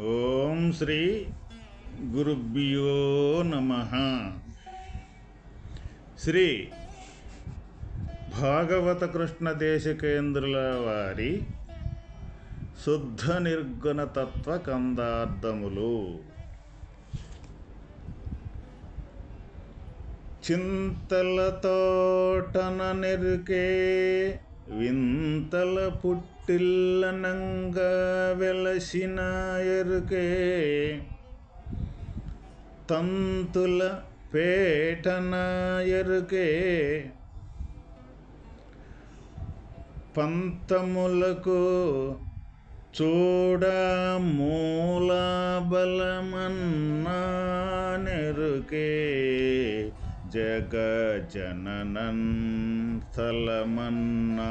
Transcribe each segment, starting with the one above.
ఓం శ్రీ గురుభ్యో నమ. శ్రీ భాగవత కృష్ణ దేశకేంద్రుల వారి శుద్ధ నిర్గుణ తత్వ కందార్థములు. చింతల తోటన నిరుకే వింతల తిల్లనంగా వెలసిన ఎరుకే తంతుల పేటన ఎరుకే పంతములకు చూడ మూల బలమన్నా నెరుకే జగ జననన్ స్థలమన్నా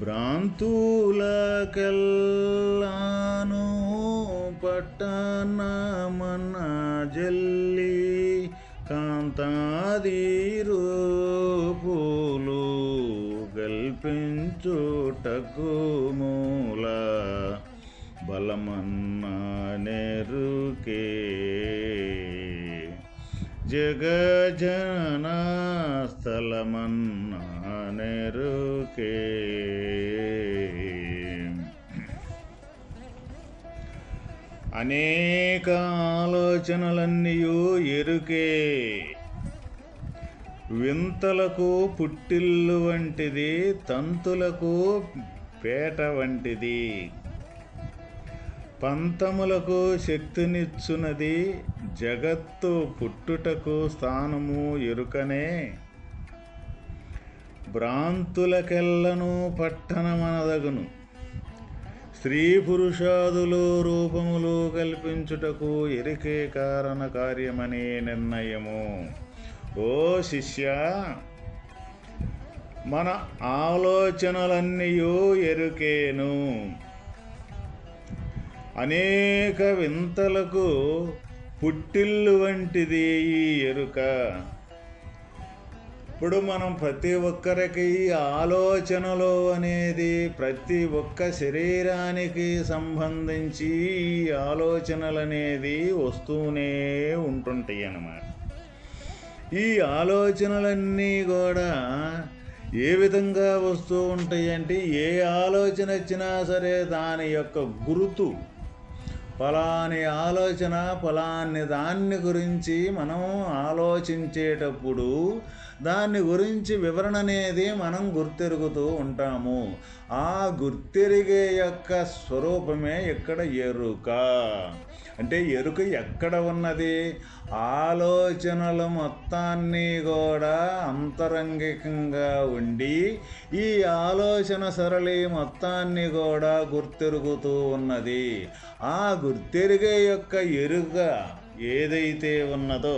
భ్రాంతులకెల్లాను పట్టణమన్న జల్లి కాంతాదీరు పూలు గల్పించుటకు మూల బలమన్న నెరుకే జగజన నెరుకే అనేక ఆలోచనలన్నీయు ఎరుకే. వింతలకు పుట్టిల్లు వంటిది తంతులకు పేట వంటిది. పంతములకు శక్తినిచ్చునది జగత్తు పుట్టుటకు స్థానము ఎరుకనే. భ్రాంతులకెల్లను పట్టణమనదగును. స్త్రీ పురుషాదులు రూపములు కల్పించుటకు ఎరికే కారణ కార్యమనే నిర్ణయము. ఓ శిష్య మన ఆలోచనలన్నీయూ ఎరుకేను. అనేక వింతలకు పుట్టిల్లు వంటిది ఈ ఎరుక. ఇప్పుడు మనం ప్రతి ఒక్కరికి ఆలోచనలు అనేది ప్రతి ఒక్క శరీరానికి సంబంధించి ఈ ఆలోచనలు అనేది వస్తూనే ఉంటుంటాయి అన్నమాట. ఈ ఆలోచనలన్నీ కూడా ఏ విధంగా వస్తూ ఉంటాయి అంటే ఏ ఆలోచన వచ్చినా సరే దాని యొక్క గురుతు ఫలాని ఆలోచన ఫలాన్ని దాన్ని గురించి మనం ఆలోచించేటప్పుడు దాన్ని గురించి వివరణ అనేది మనం గుర్తెరుగుతూ ఉంటాము. ఆ గుర్తెరిగే యొక్క స్వరూపమే ఇక్కడ ఎరుక. అంటే ఎరుక ఎక్కడ ఉన్నది? ఆలోచనల మొత్తాన్ని కూడా అంతరంగికంగా ఉండి ఈ ఆలోచన సరళి మొత్తాన్ని కూడా గుర్తెరుగుతూ ఉన్నది. ఆ గుర్తెరిగే యొక్క ఎరుక ఏదైతే ఉన్నదో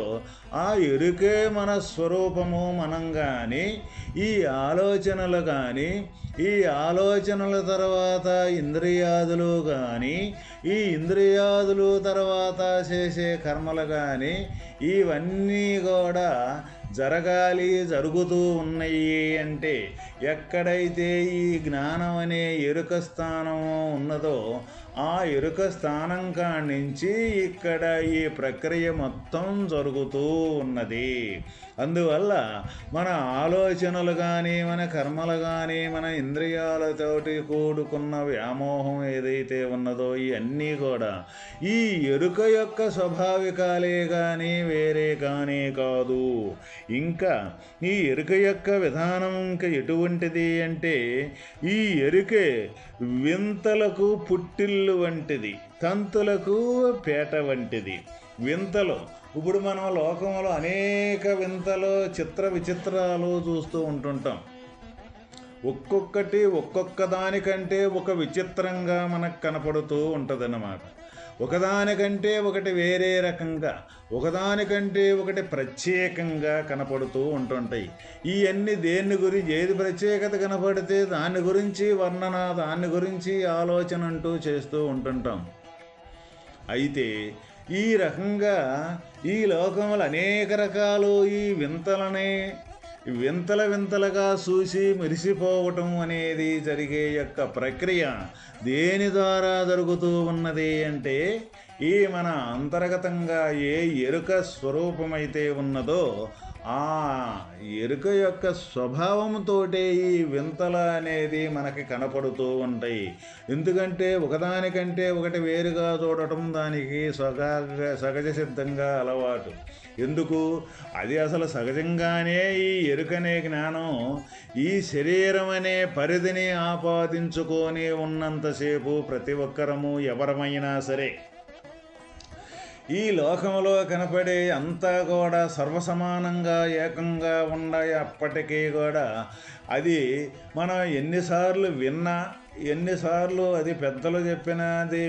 ఆ ఎరుకే మన స్వరూపము మనం కానీ ఈ ఆలోచనలు కానీ ఈ ఆలోచనల తర్వాత ఇంద్రియాదులు కానీ ఈ ఇంద్రియాదులు తర్వాత చేసే కర్మలు కానీ ఇవన్నీ కూడా జరగాలి జరుగుతూ ఉన్నాయి అంటే ఎక్కడైతే ఈ జ్ఞానం అనే ఎరుక స్థానము ఉన్నదో ఆ ఎరుక స్థానం కానించి ఇక్కడ ఈ ప్రక్రియ మొత్తం జరుగుతూ ఉన్నది. అందువల్ల మన ఆలోచనలు కానీ మన కర్మలు కానీ మన ఇంద్రియాలతోటి కూడుకున్న వ్యామోహం ఏదైతే ఉన్నదో ఇవన్నీ కూడా ఈ ఎరుక యొక్క స్వభావికాలే కానీ వేరే కానీ కాదు. ఇంకా ఈ ఎరుక యొక్క విధానం ఇంకా ఎటువంటిది అంటే ఈ ఎరుకే వింతలకు పుట్టిల్లు వంటిది తంతులకు పేట వంటిది. వింతలు. ఇప్పుడు మనం లోకంలో అనేక వింతలు చిత్ర విచిత్రాలు చూస్తూ ఉంటుంటాం. ఒక్కొక్కటి ఒక్కొక్క దానికంటే ఒక విచిత్రంగా మనకు కనపడుతూ ఉంటుందన్నమాట. ఒకదానికంటే ఒకటి వేరే రకంగా ఒకదానికంటే ఒకటి ప్రత్యేకంగా కనపడుతూ ఉంటుంటాయి. ఇవన్నీ దేన్ని గురించి ఏది ప్రత్యేకత కనపడితే దాని గురించి వర్ణన దాని గురించి ఆలోచన అంటూ చేస్తూ ఉంటుంటాం. అయితే ఈ రకంగా ఈ లోకంలో అనేక రకాలు ఈ వింతలనే వింతల వింతలుగా చూసి మెరిసిపోవటం అనేది జరిగే యొక్క ప్రక్రియ. దేని ద్వారా జరుగుతూ ఉన్నది అంటే ఈ మన అంతర్గతంగా ఏ ఎరుక స్వరూపమైతే ఉన్నదో ఆ ఎరుక యొక్క స్వభావంతోటే ఈ వింతల అనేది మనకి కనపడుతూ ఉంటాయి. ఎందుకంటే ఒకదానికంటే ఒకటి వేరుగా చూడటం దానికి సగ సహజ సిద్ధంగా అలవాటు. ఎందుకు? అది అసలు సహజంగానే ఈ ఎరుకనే జ్ఞానం. ఈ శరీరం అనే పరిధిని ఆపాదించుకొని ఉన్నంతసేపు ప్రతి ఒక్కరము ఎవరమైనా సరే ఈ లోకంలో కనపడే అంతా కూడా సర్వసమానంగా ఏకంగా ఉండాయి అప్పటికీ కూడా. అది మనం ఎన్నిసార్లు విన్నా ఎన్నిసార్లు అది పెద్దలు చెప్పినది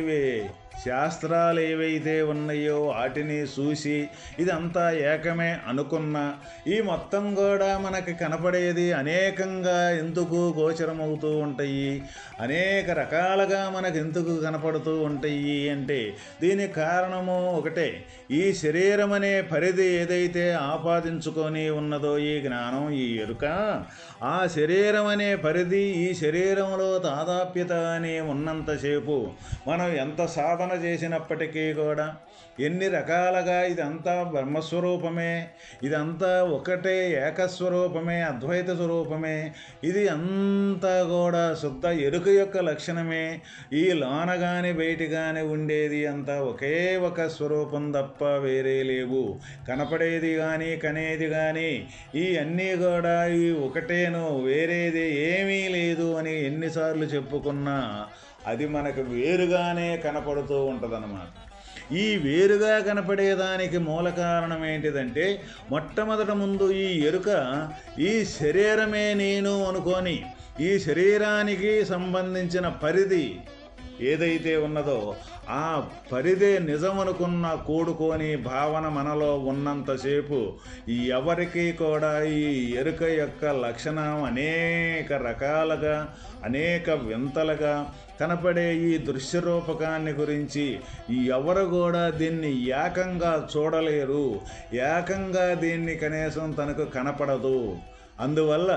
శాస్త్రాలు ఏవైతే ఉన్నాయో వాటిని చూసి ఇదంతా ఏకమే అనుకున్న ఈ మొత్తం కూడా మనకి కనపడేది అనేకంగా ఎందుకు గోచరమవుతూ ఉంటాయి? అనేక రకాలుగా మనకు ఎందుకు కనపడుతూ ఉంటాయి అంటే దీనికి కారణము ఒకటే. ఈ శరీరం అనే పరిధి ఏదైతే ఆపాదించుకొని ఉన్నదో ఈ జ్ఞానం ఈ ఎరుక ఆ శరీరం అనే పరిధి ఈ శరీరంలో తాదాప్యత అని ఉన్నంతసేపు మనం ఎంత సాధన భావన చేసినప్పటికీ కూడా ఎన్ని రకాలుగా ఇదంతా బ్రహ్మస్వరూపమే ఇదంతా ఒకటే ఏకస్వరూపమే అద్వైత స్వరూపమే ఇది అంతా కూడా శుద్ధ ఎరుక యొక్క లక్షణమే. ఈ లోన కానీ బయట కానీ ఉండేది అంతా ఒకే ఒక స్వరూపం తప్ప వేరే లేవు. కనపడేది కానీ కనేది కానీ ఈ అన్నీ కూడా ఈ ఒకటేను వేరేది ఏమీ లేదు అని ఎన్నిసార్లు చెప్పుకున్నా అది మనకు వేరుగానే కనపడుతూ ఉంటుందన్నమాట. ఈ వేరుగా కనపడేదానికి మూల కారణం ఏంటిదంటే మొట్టమొదట ముందు ఈ ఎరుక ఈ శరీరమే నేను అనుకొని ఈ శరీరానికి సంబంధించిన పరిధి ఏదైతే ఉన్నదో ఆ పరిదే నిజమనుకున్న కూడుకొని భావన మనలో ఉన్నంతసేపు ఎవరికి కూడా ఈ ఎరుక యొక్క లక్షణం అనేక రకాలుగా అనేక వింతలుగా కనపడే ఈ దృశ్య రూపకాన్ని గురించి ఎవరు కూడా దీన్ని ఏకంగా చూడలేరు. ఏకంగా దీన్ని కనీసం తనకు కనపడదు. అందువల్ల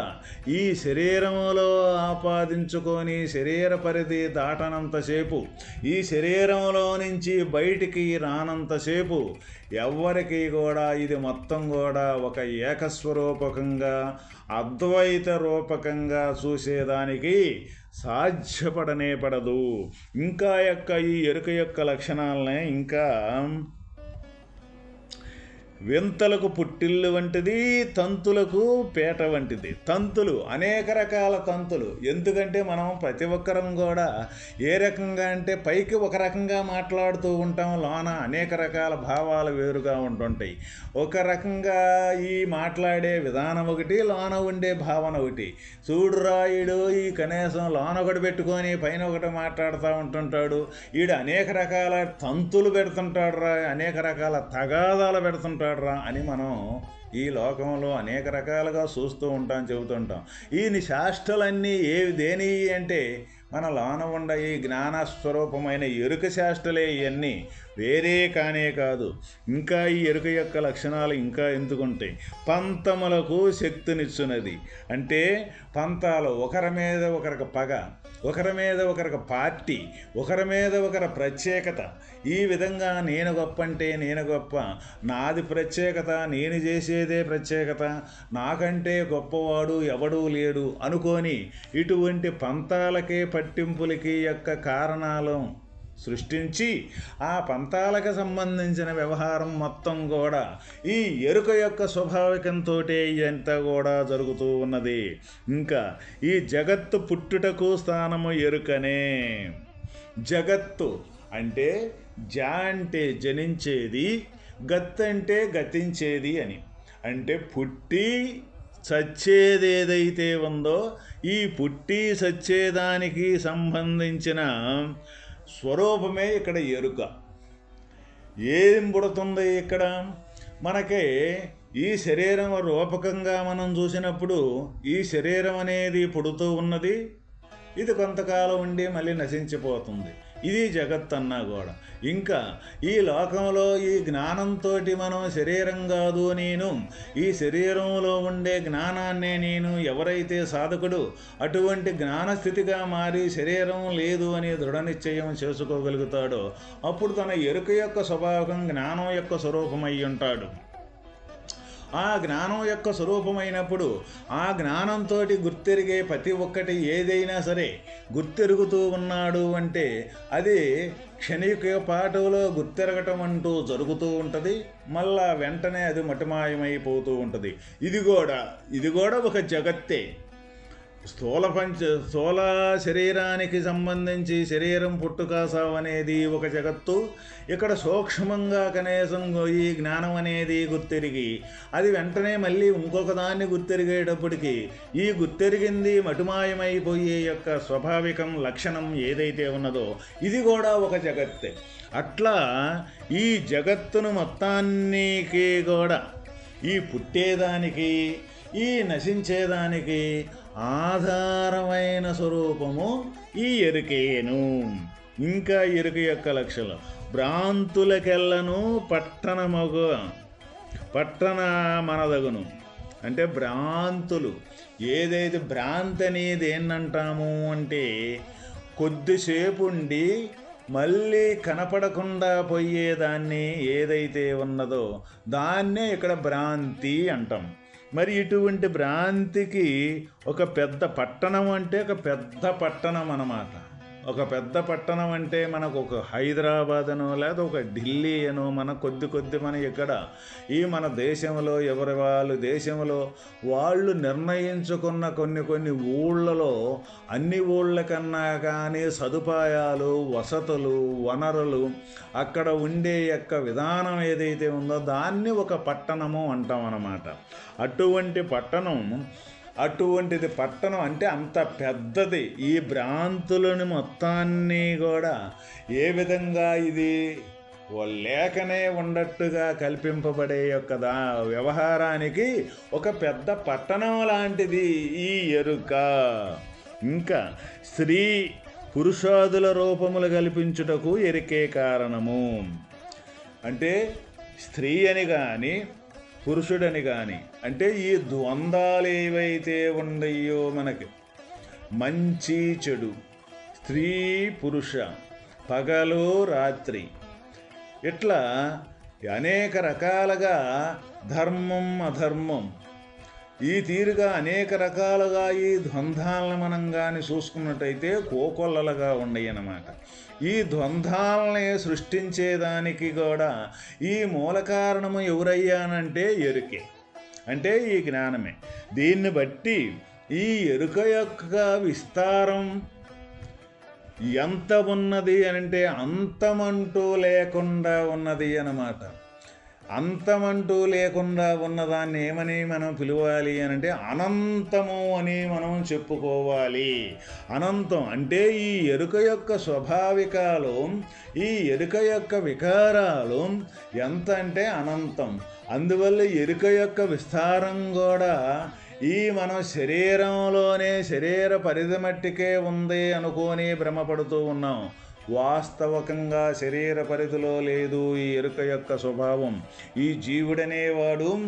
ఈ శరీరములో ఆపాదించుకొని శరీర పరిధి దాటనంతసేపు ఈ శరీరంలో నుంచి బయటికి రానంతసేపు ఎవ్వరికి కూడా ఇది మొత్తం కూడా ఒక ఏకస్వరూపకంగా అద్వైత రూపకంగా చూసేదానికి సాధ్యపడనే పడదు. ఇంకా యొక్క ఈ ఎరుక యొక్క లక్షణాలనే ఇంకా వింతలకు పుట్టిల్లు వంటిది తంతులకు పేట వంటిది. తంతులు అనేక రకాల తంతులు. ఎందుకంటే మనం ప్రతి ఒక్కరం కూడా ఏ రకంగా అంటే పైకి ఒక రకంగా మాట్లాడుతూ ఉంటాం లోన అనేక రకాల భావాలు వేరుగా ఉంటుంటాయి. ఒక రకంగా ఈ మాట్లాడే విధానం ఒకటి లోన ఉండే భావన ఒకటి. చూడు రాయుడు ఈ కనీసం లోన ఒకటి పెట్టుకొని పైన ఒకటి మాట్లాడుతూ ఉంటుంటాడు. ఈడు అనేక రకాల తంతులు పెడుతుంటాడు రా అనేక రకాల తగాదాలు పెడుతుంటాడు. రా అని మనం ఈ లోకంలో అనేక రకాలుగా చూస్తూ ఉంటాం చెబుతుంటాం ఈ శాస్త్రలన్నీ ఏవి దేని అంటే మన లోన ఉండ ఈ జ్ఞానస్వరూపమైన ఎరుక శాస్త్రలే ఇవన్నీ వేరే కానే కాదు. ఇంకా ఈ ఎరుక యొక్క లక్షణాలు ఇంకా ఎందుకుంటాయి? పంతములకు శక్తినిచ్చున్నది అంటే పంతాలు ఒకరి మీద ఒకరికి పగ ఒకరి మీద ఒకరికి పార్టీ ఒకరి మీద ఒకరి ప్రత్యేకత. ఈ విధంగా నేను గొప్ప అంటే నేను గొప్ప నాది ప్రత్యేకత నేను చేసేదే ప్రత్యేకత. నాకంటే గొప్పవాడు ఎవడూ లేడు అనుకొని ఇటువంటి పంతాలకే పట్టింపులకి యొక్క కారణాలు సృష్టించి ఆ పంతాలకు సంబంధించిన వ్యవహారం మొత్తం కూడా ఈ ఎరుక యొక్క స్వాభావికంతో ఇదంతా కూడా జరుగుతూ ఉన్నది. ఇంకా ఈ జగత్తు పుట్టుటకు స్థానము ఎరుకనే. జగత్తు అంటే జా అంటే జనించేది గత్ అంటే గతించేది అని. అంటే పుట్టి చచ్చేది ఏదైతే ఉందో ఈ పుట్టి సచ్చేదానికి సంబంధించిన స్వరూపమే ఇక్కడ ఎరుక. ఏం పుడుతుంది ఇక్కడ? మనకి ఈ శరీరం రూపకంగా మనం చూసినప్పుడు ఈ శరీరం అనేది పుడుతూ ఉన్నది. ఇది కొంతకాలం ఉండి మళ్ళీ నశించిపోతుంది. ఇది జగత్ అన్నా కూడా ఇంకా ఈ లోకంలో ఈ జ్ఞానంతో మనం శరీరం కాదు నేను ఈ శరీరంలో ఉండే జ్ఞానాన్నే నేను ఎవరైతే సాధకుడు అటువంటి జ్ఞానస్థితిగా మారి శరీరం లేదు అని దృఢ నిశ్చయం చేసుకోగలుగుతాడో అప్పుడు తన ఎరుక యొక్క స్వభావం జ్ఞానం యొక్క స్వరూపమై ఉంటాడు. ఆ జ్ఞానం యొక్క స్వరూపమైనప్పుడు ఆ జ్ఞానంతో గుర్తెరిగే ప్రతి ఒక్కటి ఏదైనా సరే గుర్తెరుగుతూ ఉన్నాడు అంటే అది క్షణిక పాటులో గుర్తెరగటం అంటూ జరుగుతూ ఉంటుంది. మళ్ళా వెంటనే అది మటిమాయమైపోతూ ఉంటుంది. ఇది కూడా ఇది కూడా ఒక జగత్తే. స్థూల పంచ స్థూల శరీరానికి సంబంధించి శరీరం పుట్టుక సావు అనేది ఒక జగత్తు. ఇక్కడ సూక్ష్మంగా కనీసం ఈ జ్ఞానం అనేది గుర్తెరిగి అది వెంటనే మళ్ళీ ఇంకొక దాన్ని గుర్తెరిగేటప్పటికి ఈ గుర్తెరిగింది మటుమాయమైపోయే యొక్క స్వాభావికం లక్షణం ఏదైతే ఉన్నదో ఇది కూడా ఒక జగత్తే. అట్లా ఈ జగత్తును మొత్తానికి కూడా ఈ పుట్టేదానికి ఈ నశించేదానికి ఆధారమైన స్వరూపము ఈ ఎరుకేను. ఇంకా ఎరుక యొక్క లక్షణం భ్రాంతులకెళ్ళను పట్టణమగు పట్టణ మనదగును. అంటే భ్రాంతులు. ఏదైతే భ్రాంతి అనేది ఏంటంటాము అంటే కొద్దిసేపు ఉండి మళ్ళీ కనపడకుండా పోయేదాన్ని ఏదైతే ఉన్నదో దాన్నే ఇక్కడ భ్రాంతి అంటాం. మరి ఇటువంటి భ్రాంతికి ఒక పెద్ద పట్టణం అంటే ఒక పెద్ద పట్టణం అన్నమాట. ఒక పెద్ద పట్టణం అంటే మనకు ఒక హైదరాబాద్ అనో లేదా ఒక ఢిల్లీ అనో మన కొద్ది కొద్ది మన ఇక్కడ ఈ మన దేశంలో ఎవరి వాళ్ళు దేశంలో వాళ్ళు నిర్ణయించుకున్న కొన్ని కొన్ని ఊళ్ళలో అన్ని ఊళ్ళ కన్నా కానీ సదుపాయాలు వసతులు వనరులు అక్కడ ఉండే యొక్క విధానం ఏదైతే ఉందో దాన్ని ఒక పట్టణము అంటాం అన్నమాట అటువంటి పట్టణం అటువంటిది పట్టణం అంటే అంత పెద్దది. ఈ భ్రాంతులను మొత్తాన్ని కూడా ఏ విధంగా ఇది లేకనే ఉన్నట్టుగా కల్పింపబడే యొక్క దా వ్యవహారానికి ఒక పెద్ద పట్టణం లాంటిది ఈ ఎరుక. ఇంకా స్త్రీ పురుషాదుల రూపములు కల్పించుటకు ఎరికే కారణము. అంటే స్త్రీ అని కానీ పురుషుడని కానీ అంటే ఈ ద్వంద్వాలు ఏవైతే ఉన్నాయో మనకి మంచి చెడు స్త్రీ పురుష పగలు రాత్రి ఇట్లా అనేక రకాలుగా ధర్మం అధర్మం ఈ తీరుగా అనేక రకాలుగా ఈ ద్వంద్వాలను మనం కానీ చూసుకున్నట్టయితే కోకొల్లలుగా ఉన్నాయి అన్నమాట ఈ ద్వంద్వాలని సృష్టించేదానికి కూడా ఈ మూల కారణము ఎవరయ్యానంటే ఎరుకే. అంటే ఈ జ్ఞానమే. దీన్ని బట్టి ఈ ఎరుక యొక్క విస్తారం ఎంత ఉన్నది అంటే అంతమంటూ లేకుండా ఉన్నది అన్నమాట. అంతమంటూ లేకుండా ఉన్నదాన్ని ఏమని మనం పిలవాలి అని అంటే అనంతము అని మనం చెప్పుకోవాలి. అనంతం అంటే ఈ ఎరుక యొక్క స్వభావికాలు ఈ ఎరుక యొక్క వికారాలు ఎంత అంటే అనంతం. అందువల్ల ఎరుక యొక్క విస్తారం కూడా ఈ మన శరీరంలోనే శరీర పరిధి మట్టికే ఉంది అనుకొని భ్రమపడుతూ ఉన్నాం. వాస్తవకంగా శరీర పరిధిలో లేదు ఈ ఎరుక యొక్క స్వభావం. ఈ జీవుడనేవాడు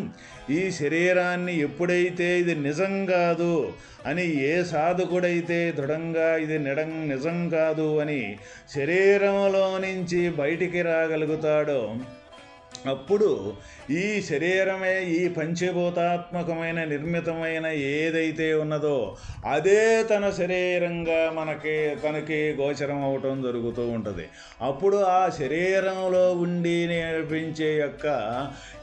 ఈ శరీరాన్ని ఎప్పుడైతే ఇది నిజం కాదు అని ఏ సాధకుడైతే దృఢంగా ఇది నిడం నిజం కాదు అని శరీరంలో నుంచి బయటికి రాగలుగుతాడో అప్పుడు ఈ శరీరమే ఈ పంచభూతాత్మకమైన నిర్మితమైన ఏదైతే ఉన్నదో అదే తన శరీరంగా మనకి తనకి గోచరం అవటం జరుగుతూ ఉంటుంది. అప్పుడు ఆ శరీరంలో ఉండి నేర్పించే యొక్క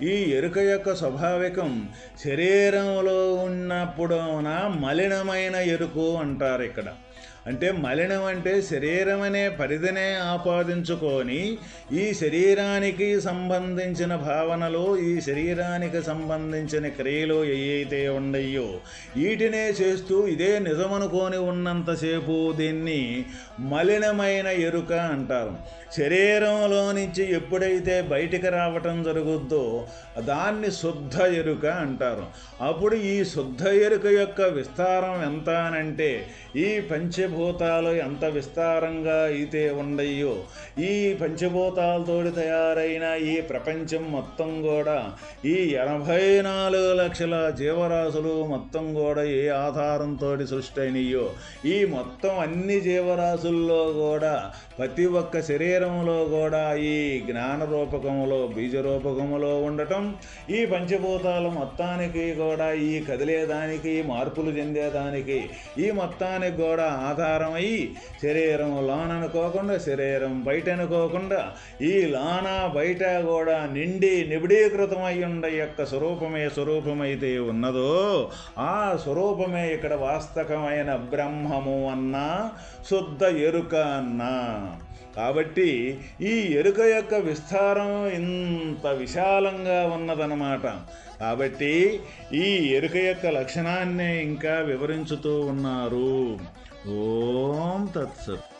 ఈ ఎరుక యొక్క స్వాభావికం శరీరంలో ఉన్నప్పుడున మలినమైన ఎరుకు అంటారు ఇక్కడ. అంటే మలినం అంటే శరీరం అనే పరిధినే ఆపాదించుకొని ఈ శరీరానికి సంబంధించిన భావనలు ఈ శరీరానికి సంబంధించిన క్రియలు ఏవైతే ఉండయో వీటినే చేస్తూ ఇదే నిజమనుకొని ఉన్నంతసేపు దీన్ని మలినమైన ఎరుక అంటారు. శరీరంలో నుంచి ఎప్పుడైతే బయటికి రావటం జరుగుద్దో దాన్ని శుద్ధ ఎరుక అంటారు. అప్పుడు ఈ శుద్ధ ఎరుక యొక్క విస్తారం ఎంత అనంటే ఈ పంచ పంచభూతాలు ఎంత విస్తారంగా అయితే ఉండయో ఈ పంచభూతాలతో తయారైన ఈ ప్రపంచం మొత్తం కూడా ఈ ఎనభై నాలుగు లక్షల జీవరాశులు మొత్తం కూడా ఏ ఆధారంతో సృష్టి అయినయో ఈ మొత్తం అన్ని జీవరాశుల్లో కూడా ప్రతి ఒక్క శరీరంలో కూడా ఈ జ్ఞాన రూపకములో బీజ రూపకములో ఉండటం ఈ పంచభూతాలు మొత్తానికి కూడా ఈ కదిలేదానికి మార్పులు చెందేదానికి ఈ మొత్తానికి కూడా ఆధారమై శరీరం లోననుకోకుండా శరీరం బయట అనుకోకుండా ఈ లోన బయట కూడా నిండి నిబిడీకృతమై ఉండ యొక్క స్వరూపమే స్వరూపమైతే ఉన్నదో ఆ స్వరూపమే ఇక్కడ వాస్తవమైన బ్రహ్మము అన్నా శుద్ధ ఎరుక అన్నా. కాబట్టి ఈ ఎరుక యొక్క విస్తారం ఇంత విశాలంగా ఉన్నదన్నమాట. కాబట్టి ఈ ఎరుక యొక్క లక్షణాన్ని ఇంకా వివరించుతూ ఉన్నారు. ఓం తత్సత్